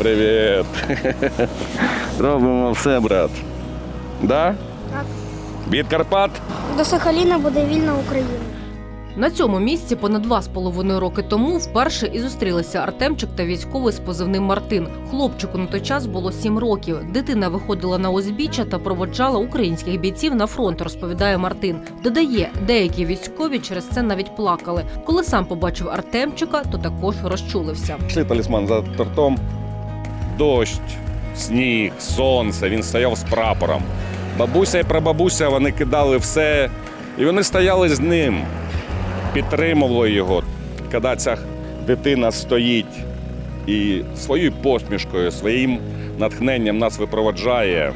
Привіт. Робимо все, брат. Да? Так. Від Карпат? До Сахаліна буде вільна Україна. На цьому місці понад два з половиною роки тому вперше і зустрілися Артемчик та військовий з позивним Мартин. Хлопчику на той час було сім років. Дитина виходила на узбіччя та проводжала українських бійців на фронт, розповідає Мартин. Додає, деякі військові через це навіть плакали. Коли сам побачив Артемчика, то також розчулився. Пішли талісман за тортом. Дощ, сніг, сонце. Він стояв з прапором. Бабуся і прабабуся вони кидали все, і вони стояли з ним, підтримували його. Коли ця дитина стоїть і своєю посмішкою, своїм натхненням нас випроваджає,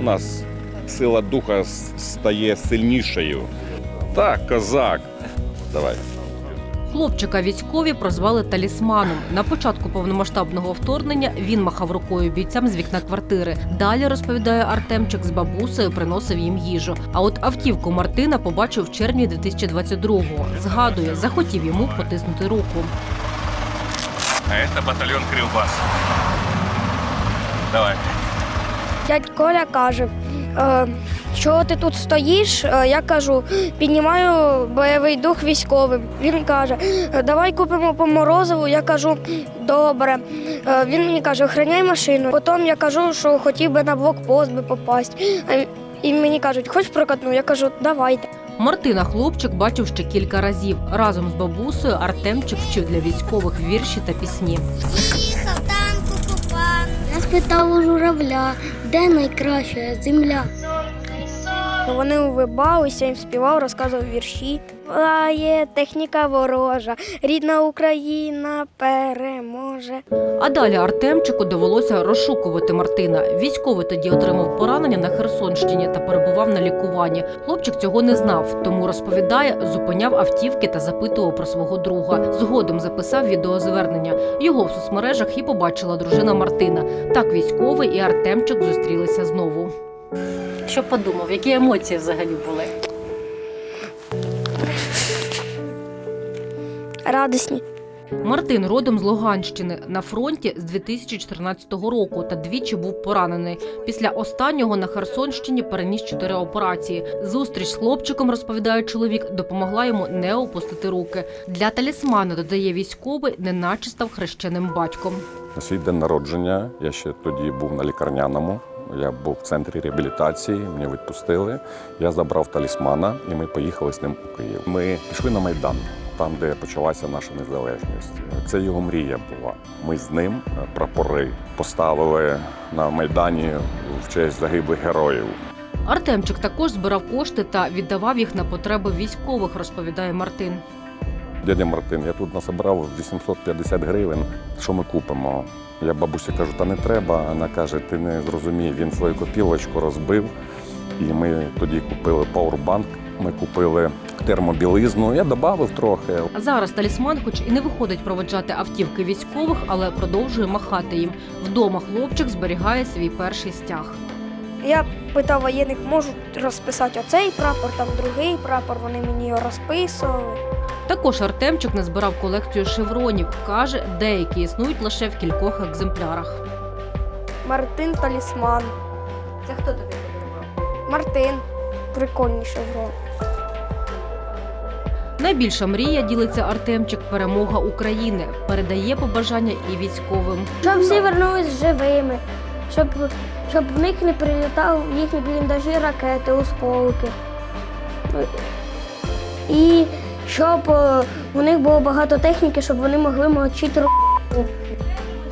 у нас сила духа стає сильнішою. Так, козак. Давай. Хлопчика військові прозвали талісманом. На початку повномасштабного вторгнення він махав рукою бійцям з вікна квартири. Далі розповідає Артемчик з бабусею, приносив їм їжу. А от автівку Мартина побачив в червні 2022-го. Згадує, захотів йому потиснути руку. А это батальон Кривбас. Давай. Дядь Коля каже, е, що ти тут стоїш? Е, Я кажу, піднімаю бойовий дух військовим. Він каже, давай купимо по морозиву. Я кажу, добре. Е, Він мені каже, охраняй машину. Потім я кажу, що хотів би на блокпост би попасти. А- І мені кажуть, хоч прокатну? Я кажу, давайте. Мартина хлопчик бачив ще кілька разів. Разом з бабусею Артемчик вчив для військових вірші та пісні. Їхав танку купан. Я спитав у журавля, де найкраща земля. Вони улибалися, їм співав, розказував вірші. А техніка ворожа, рідна Україна переможе. А далі Артемчику довелося розшукувати Мартина. Військовий тоді отримав поранення на Херсонщині та перебував на лікуванні. Хлопчик цього не знав, тому розповідає, зупиняв автівки та запитував про свого друга. Згодом записав відеозвернення. Його в соцмережах і побачила дружина Мартина. Так військовий і Артемчик зустрілися знову. Що подумав, які емоції взагалі були? Радісні. Мартин родом з Луганщини на фронті з 2014 року та двічі був поранений. Після останнього на Херсонщині переніс чотири операції. Зустріч з хлопчиком, розповідає чоловік, допомогла йому не опустити руки. Для талісмана додає військовий, неначе став хрещеним батьком. На свій день народження я ще тоді був на лікарняному. Я був в центрі реабілітації, мене відпустили. Я забрав талісмана і ми поїхали з ним у Київ. Ми пішли на Майдан, там, де почалася наша незалежність. Це його мрія була. Ми з ним е, прапори поставили на Майдані в честь загиблих героїв. Артемчик також збирав кошти та віддавав їх на потреби військових, розповідає Мартин. Дядя Мартин, я тут насобрав 850 гривень. Що ми купимо? Я бабусі кажу, та не треба. Вона каже, ти не зрозумій. Він свою копілочку розбив. І ми тоді купили пауербанк, ми купили термобілизну. Я додав трохи. Зараз талісман, хоч і не виходить проведжати автівки військових, але продовжує махати їм. Вдома хлопчик зберігає свій перший стяг. Я питав воєнних, можуть розписати оцей прапор, там другий прапор. Вони мені його розписували. Також Артемчик назбирав колекцію шевронів. каже, деякі існують лише в кількох екземплярах. Мартин талісман. Це хто тобі подарував? Мартин. Прикольний шеврон. Найбільша мрія ділиться Артемчик перемога України. Передає побажання і військовим. Щоб всі вернулись живими, щоб, щоб в них не прилітали їхні бліндажі, ракети, осколки. І щоб е, у них було багато техніки, щоб вони могли мочити ру-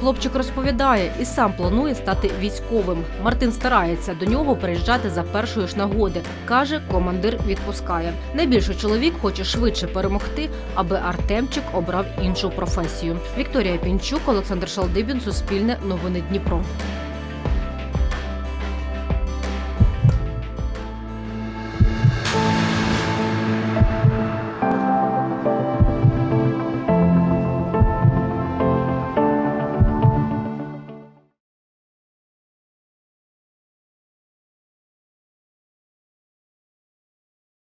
Хлопчик розповідає і сам планує стати військовим. Мартин старається до нього приїжджати за першої ж нагоди. каже, командир відпускає. Найбільше чоловік хоче швидше перемогти, аби Артемчик обрав іншу професію. Вікторія Пінчук, Олександр Шалдибін, Суспільне, Новини Дніпро.